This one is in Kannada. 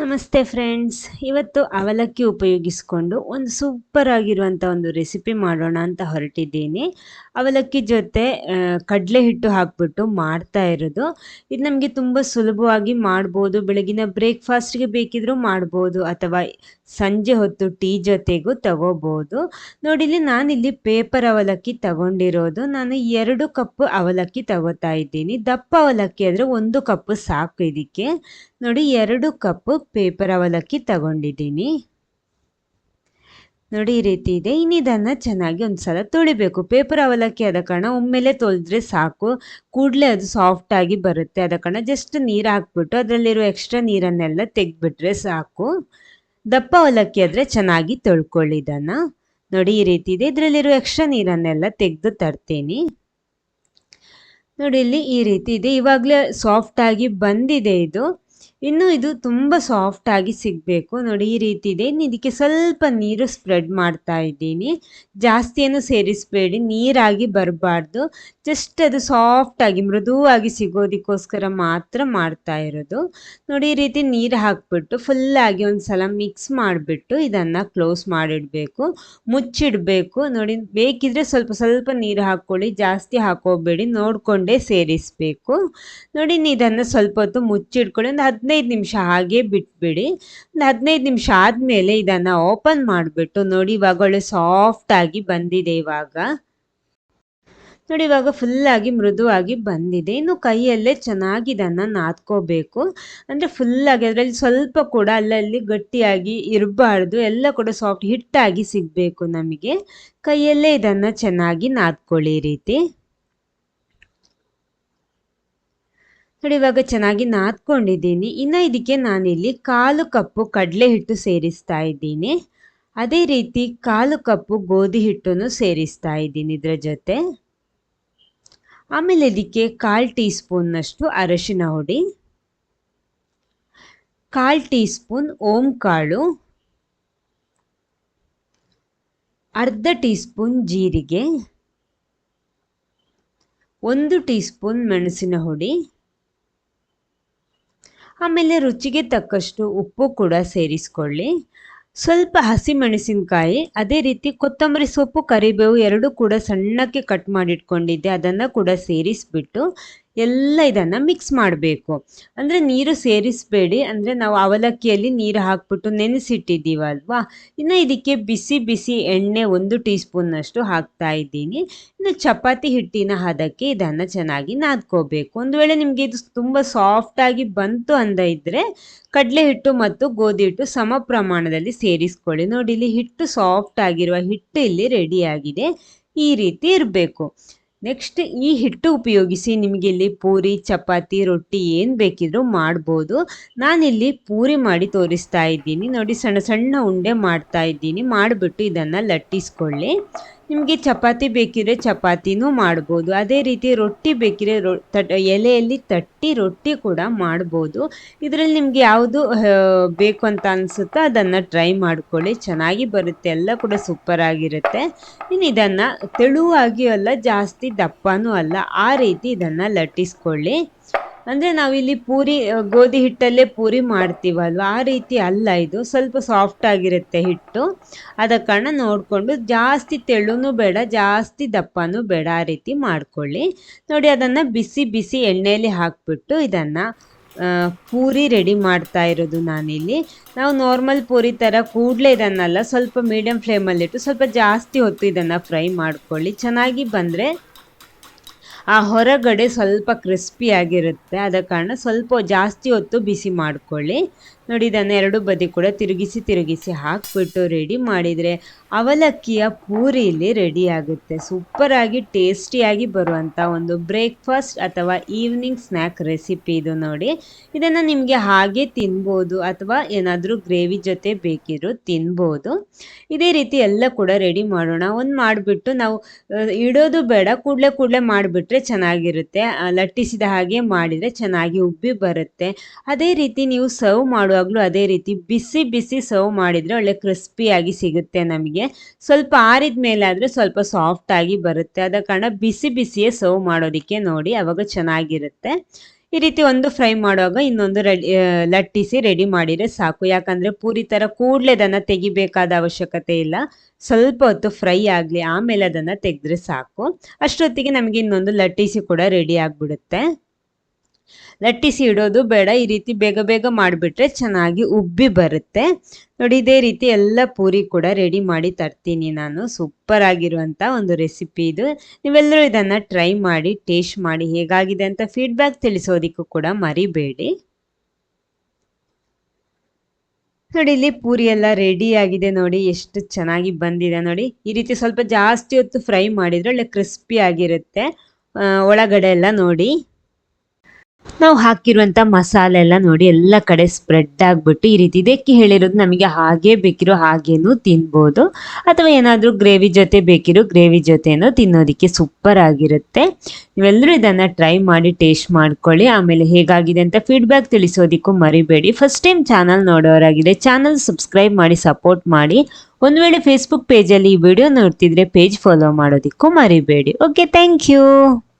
ನಮಸ್ತೆ ಫ್ರೆಂಡ್ಸ್ ಇವತ್ತು ಅವಲಕ್ಕಿ ಉಪಯೋಗಿಸಿಕೊಂಡು ಒಂದು ಸೂಪರ್ ಆಗಿರುವಂಥ ಒಂದು ರೆಸಿಪಿ ಮಾಡೋಣ ಅಂತ ಹೊರಟಿದ್ದೀನಿ. ಅವಲಕ್ಕಿ ಜೊತೆ ಕಡಲೆ ಹಿಟ್ಟು ಹಾಕ್ಬಿಟ್ಟು ಮಾಡ್ತಾ ಇರೋದು. ಇದು ನಮಗೆ ತುಂಬ ಸುಲಭವಾಗಿ ಮಾಡ್ಬೋದು. ಬೆಳಗಿನ ಬ್ರೇಕ್ಫಾಸ್ಟ್ಗೆ ಬೇಕಿದ್ರೂ ಮಾಡ್ಬೋದು ಅಥವಾ ಸಂಜೆ ಹೊತ್ತು ಟೀ ಜೊತೆಗೂ ತಗೋಬೋದು. ನೋಡಿಲಿ ನಾನಿಲ್ಲಿ ಪೇಪರ್ ಅವಲಕ್ಕಿ ತಗೊಂಡಿರೋದು. ನಾನು ಎರಡು ಕಪ್ ಅವಲಕ್ಕಿ ತಗೋತಾ ಇದ್ದೀನಿ. ದಪ್ಪ ಅವಲಕ್ಕಿ ಆದರೆ ಒಂದು ಕಪ್ ಸಾಕು ಇದಕ್ಕೆ. ನೋಡಿ ಎರಡು ಕಪ್ ಪೇಪರ್ ಅವಲಕ್ಕಿ ತಗೊಂಡಿದ್ದೀನಿ. ನೋಡಿ ಈ ರೀತಿ ಇದೆ. ಇನ್ನು ಇದನ್ನು ಚೆನ್ನಾಗಿ ಒಂದು ಸಲ ತೊಳಿಬೇಕು. ಪೇಪರ್ ಅವಲಕ್ಕಿ ಆದ ಕಾರಣ ಒಮ್ಮೆಲೆ ತೊಳೆದ್ರೆ ಸಾಕು. ಕೂಡಲೇ ಅದು ಸಾಫ್ಟ್ ಆಗಿ ಬರುತ್ತೆ. ಆದ ಕಾರಣ ಜಸ್ಟ್ ನೀರು ಹಾಕ್ಬಿಟ್ಟು ಅದರಲ್ಲಿರೋ ಎಕ್ಸ್ಟ್ರಾ ನೀರನ್ನೆಲ್ಲ ತೆಗೆದ್ಬಿಟ್ರೆ ಸಾಕು. ದಪ್ಪ ಅವಲಕ್ಕಿ ಆದರೆ ಚೆನ್ನಾಗಿ ತೊಳ್ಕೊಳ್ಳಿ ಇದನ್ನು. ನೋಡಿ ಈ ರೀತಿ ಇದೆ. ಇದರಲ್ಲಿರೋ ಎಕ್ಸ್ಟ್ರಾ ನೀರನ್ನೆಲ್ಲ ತೆಗೆದು ತರ್ತೀನಿ. ನೋಡಿ ಇಲ್ಲಿ ಈ ರೀತಿ ಇದೆ. ಇವಾಗಲೇ ಸಾಫ್ಟಾಗಿ ಬಂದಿದೆ ಇದು. ಇನ್ನು ಇದು ತುಂಬ ಸಾಫ್ಟ್ ಆಗಿ ಸಿಗಬೇಕು. ನೋಡಿ, ಈ ರೀತಿ ಇದೆ. ಇದಕ್ಕೆ ಸ್ವಲ್ಪ ನೀರು ಸ್ಪ್ರೆಡ್ ಮಾಡ್ತಾ ಇದ್ದೀನಿ. ಜಾಸ್ತಿಯನ್ನು ಸೇರಿಸಬೇಡಿ. ನೀರಾಗಿ ಬರಬಾರ್ದು. ಜಸ್ಟ್ ಅದು ಸಾಫ್ಟ್ ಆಗಿ, ಮೃದುವಾಗಿ ಸಿಗೋದಕ್ಕೋಸ್ಕರ ಮಾತ್ರ ಮಾಡ್ತಾ ಇರೋದು. ನೋಡಿ, ಈ ರೀತಿ ನೀರು ಹಾಕ್ಬಿಟ್ಟು ಫುಲ್ಲಾಗಿ ಒಂದು ಸಲ ಮಿಕ್ಸ್ ಮಾಡಿಬಿಟ್ಟು ಇದನ್ನು ಕ್ಲೋಸ್ ಮಾಡಿಡಬೇಕು. ಮುಚ್ಚಿಡಬೇಕು. ನೋಡಿ, ಬೇಕಿದ್ರೆ ಸ್ವಲ್ಪ ಸ್ವಲ್ಪ ನೀರು ಹಾಕ್ಕೊಳ್ಳಿ. ಜಾಸ್ತಿ ಹಾಕೋಬೇಡಿ. ನೋಡಿಕೊಂಡೇ ಸೇರಿಸಬೇಕು. ನೋಡಿ ಇದನ್ನು ಸ್ವಲ್ಪ ಹೊತ್ತು ಮುಚ್ಚಿಡ್ಕೊಳ್ಳಿ. ಒಂದು ನಿಮಿಷ ಹಾಗೆ ಬಿಟ್ಬಿಡಿ. ಹದಿನೈದು ನಿಮಿಷ ಆದಮೇಲೆ ಇದನ್ನು ಓಪನ್ ಮಾಡಿಬಿಟ್ಟು ನೋಡಿ ಇವಾಗ ಒಳ್ಳೆ ಸಾಫ್ಟಾಗಿ ಬಂದಿದೆ ಇವಾಗ. ನೋಡಿ ಇವಾಗ ಫುಲ್ಲಾಗಿ ಮೃದುವಾಗಿ ಬಂದಿದೆ. ಇನ್ನು ಕೈಯಲ್ಲೇ ಚೆನ್ನಾಗಿ ಇದನ್ನು ನಾದ್ಕೋಬೇಕು. ಅಂದರೆ ಫುಲ್ಲಾಗಿ ಅದರಲ್ಲಿ ಸ್ವಲ್ಪ ಕೂಡ ಅಲ್ಲಲ್ಲಿ ಗಟ್ಟಿಯಾಗಿ ಇರಬಾರ್ದು. ಎಲ್ಲ ಕೂಡ ಸಾಫ್ಟ್ ಹಿಟ್ಟಾಗಿ ಸಿಗಬೇಕು ನಮಗೆ. ಕೈಯಲ್ಲೇ ಇದನ್ನು ಚೆನ್ನಾಗಿ ನಾದ್ಕೊಳ್ಳಿ ರೀತಿ. ನೋಡಿ, ಇವಾಗ ಚೆನ್ನಾಗಿ ನಾದ್ಕೊಂಡಿದ್ದೀನಿ. ಇನ್ನು ಇದಕ್ಕೆ ನಾನಿಲ್ಲಿ ಕಾಲು ಕಪ್ಪು ಕಡಲೆ ಹಿಟ್ಟು ಸೇರಿಸ್ತಾ ಇದ್ದೀನಿ. ಅದೇ ರೀತಿ ಕಾಲು ಕಪ್ಪು ಗೋಧಿ ಹಿಟ್ಟನ್ನು ಸೇರಿಸ್ತಾ ಇದ್ದೀನಿ ಇದರ ಜೊತೆ. ಆಮೇಲೆ ಇದಕ್ಕೆ ಕಾಲು ಟೀ ಸ್ಪೂನ್ನಷ್ಟು ಅರಶಿನ ಹುಡಿ. ಕಾಲು ಟೀ ಸ್ಪೂನ್ ಓಂ ಕಾಳು ಅರ್ಧ ಟೀ ಸ್ಪೂನ್ ಜೀರಿಗೆ. ಒಂದು ಟೀ ಸ್ಪೂನ್ ಮೆಣಸಿನ ಹುಡಿ. ಆಮೇಲೆ ರುಚಿಗೆ ತಕ್ಕಷ್ಟು ಉಪ್ಪು ಕೂಡ ಸೇರಿಸ್ಕೊಳ್ಳಿ. ಸ್ವಲ್ಪ ಹಸಿಮೆಣಸಿನಕಾಯಿ, ಅದೇ ರೀತಿ ಕೊತ್ತಂಬರಿ ಸೊಪ್ಪು, ಕರಿಬೇವು ಎರಡೂ ಕೂಡ ಸಣ್ಣಕ್ಕೆ ಕಟ್ ಮಾಡಿಟ್ಕೊಂಡಿದ್ದೆ, ಅದನ್ನು ಕೂಡ ಸೇರಿಸ್ಬಿಟ್ಟು ಎಲ್ಲ ಇದನ್ನು ಮಿಕ್ಸ್ ಮಾಡಬೇಕು. ಅಂದರೆ ನೀರು ಸೇರಿಸಬೇಡಿ. ಅಂದರೆ ನಾವು ಅವಲಕ್ಕಿಯಲ್ಲಿ ನೀರು ಹಾಕ್ಬಿಟ್ಟು ನೆನೆಸಿಟ್ಟಿದ್ದೀವಲ್ವಾ ಇನ್ನು ಇದಕ್ಕೆ ಬಿಸಿ ಬಿಸಿ ಎಣ್ಣೆ ಒಂದು ಟೀ ಸ್ಪೂನ್ನಷ್ಟು ಹಾಕ್ತಾ ಇದ್ದೀನಿ. ಇನ್ನು ಚಪಾತಿ ಹಿಟ್ಟಿನ ಹದಕ್ಕೆ ಇದನ್ನು ಚೆನ್ನಾಗಿ ನಾದ್ಕೋಬೇಕು. ಒಂದು ವೇಳೆ ನಿಮಗೆ ಇದು ತುಂಬ ಸಾಫ್ಟಾಗಿ ಬಂತು ಅಂದ ಇದ್ದರೆ ಕಡಲೆ ಹಿಟ್ಟು ಮತ್ತು ಗೋಧಿ ಹಿಟ್ಟು ಸಮ ಪ್ರಮಾಣದಲ್ಲಿ ಸೇರಿಸ್ಕೊಳ್ಳಿ. ನೋಡಿ, ಇಲ್ಲಿ ಹಿಟ್ಟು ಸಾಫ್ಟ್ ಆಗಿರುವ ಹಿಟ್ಟು ಇಲ್ಲಿ ರೆಡಿಯಾಗಿದೆ ಈ ರೀತಿ ಇರಬೇಕು. ನೆಕ್ಸ್ಟ್ ಈ ಹಿಟ್ಟು ಉಪಯೋಗಿಸಿ ನಿಮಗೆ ಇಲ್ಲಿ ಪೂರಿ, ಚಪಾತಿ, ರೊಟ್ಟಿ ಏನು ಬೇಕಿದ್ರೂ ಮಾಡ್ಬೋದು. ನಾನಿಲ್ಲಿ ಪೂರಿ ಮಾಡಿ ತೋರಿಸ್ತಾ ಇದ್ದೀನಿ. ನೋಡಿ ಸಣ್ಣ ಸಣ್ಣ ಉಂಡೆ ಮಾಡ್ತಾ ಇದ್ದೀನಿ. ಮಾಡಿಬಿಟ್ಟು ಇದನ್ನು ಲಟ್ಟಿಸ್ಕೊಳ್ಳಿ. ನಿಮಗೆ ಚಪಾತಿ ಬೇಕಿದ್ರೆ ಚಪಾತಿನೂ ಮಾಡ್ಬೋದು. ಅದೇ ರೀತಿ ರೊಟ್ಟಿ ಬೇಕಿದ್ರೆ ರೊ, ತಟ್, ಎಲೆಯಲ್ಲಿ ತಟ್ಟಿ ರೊಟ್ಟಿ ಕೂಡ ಮಾಡ್ಬೋದು. ಇದರಲ್ಲಿ ನಿಮಗೆ ಯಾವುದು ಬೇಕು ಅಂತ ಅನಿಸುತ್ತೋ ಅದನ್ನು ಟ್ರೈ ಮಾಡ್ಕೊಳ್ಳಿ. ಚೆನ್ನಾಗಿ ಬರುತ್ತೆ. ಎಲ್ಲ ಕೂಡ ಸೂಪರ್ ಆಗಿರುತ್ತೆ. ಇನ್ನು ಇದನ್ನು ತೆಳುವಾಗಿಯೂ ಅಲ್ಲ, ಜಾಸ್ತಿ ದಪ್ಪನೂ ಅಲ್ಲ. ಆ ರೀತಿ ಇದನ್ನು ಲಟ್ಟಿಸ್ಕೊಳ್ಳಿ. ಅಂದರೆ ನಾವಿಲ್ಲಿ ಪೂರಿ ಗೋಧಿ ಹಿಟ್ಟಲ್ಲೇ ಪೂರಿ ಮಾಡ್ತೀವಲ್ವ? ಆ ರೀತಿ ಅಲ್ಲ ಇದು. ಸ್ವಲ್ಪ ಸಾಫ್ಟ್ ಆಗಿರುತ್ತೆ ಹಿಟ್ಟು. ಅದ ಕಾರಣ ನೋಡಿಕೊಂಡು ಜಾಸ್ತಿ ತೆಳುನೂ ಬೇಡ, ಜಾಸ್ತಿ ದಪ್ಪನೂ ಬೇಡ, ಆ ರೀತಿ ಮಾಡ್ಕೊಳ್ಳಿ. ನೋಡಿ, ಅದನ್ನು ಬಿಸಿ ಬಿಸಿ ಎಣ್ಣೆಯಲ್ಲಿ ಹಾಕ್ಬಿಟ್ಟು ಇದನ್ನು ಪೂರಿ ರೆಡಿ ಮಾಡ್ತಾ ಇರೋದು ನಾನಿಲ್ಲಿ. ನಾವು ನಾರ್ಮಲ್ ಪೂರಿ ಥರ ಕೂಡಲೇ ಇದನ್ನಲ್ಲ, ಸ್ವಲ್ಪ ಮೀಡಿಯಮ್ ಫ್ಲೇಮಲ್ಲಿಟ್ಟು ಸ್ವಲ್ಪ ಜಾಸ್ತಿ ಹೊತ್ತು ಇದನ್ನು ಫ್ರೈ ಮಾಡ್ಕೊಳ್ಳಿ. ಚೆನ್ನಾಗಿ ಬಂದರೆ ಆ ಹೊರಗಡೆ ಸ್ವಲ್ಪ ಕ್ರಿಸ್ಪಿಯಾಗಿರುತ್ತೆ ಆದ ಕಾರಣ ಸ್ವಲ್ಪ ಜಾಸ್ತಿ ಹೊತ್ತು ಬಿಸಿ ಮಾಡ್ಕೊಳ್ಳಿ. ನೋಡಿ ಇದನ್ನು ಎರಡು ಬದಿ ಕೂಡ ತಿರುಗಿಸಿ ತಿರುಗಿಸಿ ಹಾಕಿಬಿಟ್ಟು ರೆಡಿ ಮಾಡಿದರೆ ಅವಲಕ್ಕಿಯ ಪೂರಿ ಇಲ್ಲಿ ರೆಡಿ ಆಗುತ್ತೆ. ಸೂಪರಾಗಿ ಟೇಸ್ಟಿಯಾಗಿ ಬರುವಂಥ ಒಂದು ಬ್ರೇಕ್ಫಾಸ್ಟ್ ಅಥವಾ ಈವ್ನಿಂಗ್ ಸ್ನ್ಯಾಕ್ ರೆಸಿಪಿ ಇದು ನೋಡಿ. ಇದನ್ನು ನಿಮಗೆ ಹಾಗೆ ತಿನ್ಬೋದು ಅಥವಾ ಏನಾದರೂ ಗ್ರೇವಿ ಜೊತೆ ಬೇಕಿದ್ರು ತಿನ್ಬೋದು. ಇದೇ ರೀತಿ ಎಲ್ಲ ಕೂಡ ರೆಡಿ ಮಾಡೋಣ. ಒಂದು ಮಾಡಿಬಿಟ್ಟು ನಾವು ಇಡೋದು ಬೇಡ, ಕೂಡಲೇ ಕೂಡಲೇ ಮಾಡಿಬಿಟ್ರೆ ಚೆನ್ನಾಗಿರುತ್ತೆ. ಲಟ್ಟಿಸಿದ ಹಾಗೆ ಮಾಡಿದರೆ ಚೆನ್ನಾಗಿ ಉಬ್ಬಿ ಬರುತ್ತೆ. ಅದೇ ರೀತಿ ನೀವು ಸರ್ವ್ ಮಾಡುವಾಗಲೂ ಅದೇ ರೀತಿ ಬಿಸಿ ಬಿಸಿ ಸರ್ವ್ ಮಾಡಿದರೆ ಒಳ್ಳೆ ಕ್ರಿಸ್ಪಿಯಾಗಿ ಸಿಗುತ್ತೆ ನಮಗೆ. ಸ್ವಲ್ಪ ಆರಿದ ಮೇಲೆ ಆದರೆ ಸ್ವಲ್ಪ ಸಾಫ್ಟ್ ಆಗಿ ಬರುತ್ತೆ. ಆದ ಕಾರಣ ಬಿಸಿ ಬಿಸಿಯೇ ಸರ್ವ್ ಮಾಡೋದಕ್ಕೆ ನೋಡಿ ಅವಾಗ ಚೆನ್ನಾಗಿರುತ್ತೆ. ಈ ರೀತಿ ಒಂದು ಫ್ರೈ ಮಾಡುವಾಗ ಇನ್ನೊಂದು ರೆಡಿ ಲಟ್ಟಿಸಿ ರೆಡಿ ಮಾಡಿದರೆ ಸಾಕು. ಯಾಕಂದರೆ ಪೂರಿ ಥರ ಕೂಡಲೇ ಅದನ್ನು ತೆಗಿಬೇಕಾದ ಅವಶ್ಯಕತೆ ಇಲ್ಲ. ಸ್ವಲ್ಪ ಹೊತ್ತು ಫ್ರೈ ಆಗಲಿ, ಆಮೇಲೆ ಅದನ್ನು ತೆಗೆದ್ರೆ ಸಾಕು. ಅಷ್ಟೊತ್ತಿಗೆ ನಮಗೆ ಇನ್ನೊಂದು ಲಟ್ಟಿಸಿ ಕೂಡ ರೆಡಿ ಆಗಿಬಿಡುತ್ತೆ. ಲಟ್ಟಿಸಿ ಇಡೋದು ಬೇಡ, ಈ ರೀತಿ ಬೇಗ ಬೇಗ ಮಾಡಿಬಿಟ್ರೆ ಚೆನ್ನಾಗಿ ಉಬ್ಬಿ ಬರುತ್ತೆ. ನೋಡಿ, ಇದೇ ರೀತಿ ಎಲ್ಲ ಪೂರಿ ಕೂಡ ರೆಡಿ ಮಾಡಿ ತರ್ತೀನಿ ನಾನು. ಸೂಪರ್ ಆಗಿರುವಂಥ ಒಂದು ರೆಸಿಪಿ ಇದು. ನೀವೆಲ್ಲರೂ ಇದನ್ನು ಟ್ರೈ ಮಾಡಿ ಟೇಸ್ಟ್ ಮಾಡಿ ಹೇಗಾಗಿದೆ ಅಂತ ಫೀಡ್ಬ್ಯಾಕ್ ತಿಳಿಸೋದಕ್ಕೂ ಕೂಡ ಮರಿಬೇಡಿ. ನೋಡಿ, ಇಲ್ಲಿ ಪೂರಿ ಎಲ್ಲ ರೆಡಿ ಆಗಿದೆ ನೋಡಿ. ಎಷ್ಟು ಚೆನ್ನಾಗಿ ಬಂದಿದೆ ನೋಡಿ. ಈ ರೀತಿ ಸ್ವಲ್ಪ ಜಾಸ್ತಿ ಹೊತ್ತು ಫ್ರೈ ಮಾಡಿದ್ರೆ ಒಳ್ಳೆ ಕ್ರಿಸ್ಪಿ ಆಗಿರುತ್ತೆ. ಒಳಗಡೆ ಎಲ್ಲ ನೋಡಿ. ನಾವು ಹಾಕಿರುವಂಥ ಮಸಾಲೆ ಎಲ್ಲ ನೋಡಿ ಎಲ್ಲ ಕಡೆ ಸ್ಪ್ರೆಡ್ ಆಗಿಬಿಟ್ಟು ಈ ರೀತಿ ಇದಕ್ಕೆ ಹೇಳಿರೋದು ನಮಗೆ ಹಾಗೆ ಬೇಕಿರೋ ಹಾಗೇನೂ ತಿನ್ಬೋದು. ಅಥವಾ ಏನಾದರೂ ಗ್ರೇವಿ ಜೊತೆ ಬೇಕಿರೋ ಗ್ರೇವಿ ಜೊತೆನೂ ತಿನ್ನೋದಕ್ಕೆ ಸೂಪರ್ ಆಗಿರುತ್ತೆ. ನೀವೆಲ್ಲರೂ ಇದನ್ನು ಟ್ರೈ ಮಾಡಿ ಟೇಸ್ಟ್ ಮಾಡ್ಕೊಳ್ಳಿ. ಆಮೇಲೆ ಹೇಗಾಗಿದೆ ಅಂತ ಫೀಡ್ಬ್ಯಾಕ್ ತಿಳಿಸೋದಕ್ಕೂ ಮರಿಬೇಡಿ. ಫಸ್ಟ್ ಟೈಮ್ ಚಾನಲ್ ನೋಡೋರಾಗಿದೆ ಚಾನಲ್ ಸಬ್ಸ್ಕ್ರೈಬ್ ಮಾಡಿ ಸಪೋರ್ಟ್ ಮಾಡಿ. ಒಂದು ವೇಳೆ ಫೇಸ್ಬುಕ್ ಪೇಜಲ್ಲಿ ಈ ವಿಡಿಯೋ ನೋಡ್ತಿದ್ರೆ ಪೇಜ್ ಫಾಲೋ ಮಾಡೋದಕ್ಕೂ ಮರಿಬೇಡಿ. Okay thank you